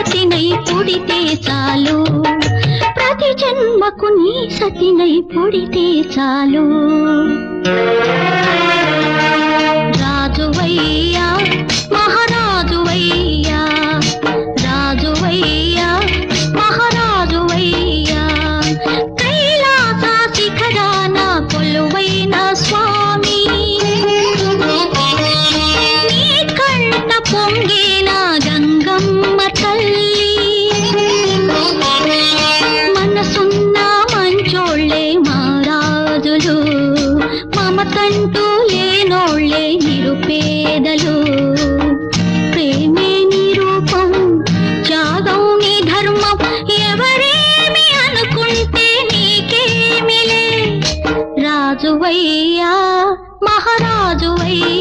సతినై పుడితే చాలు. ప్రతి జన్మకు నీ సతినై పుడితే చాలు. మహారాజువయ్యా మహారాజువయ్యా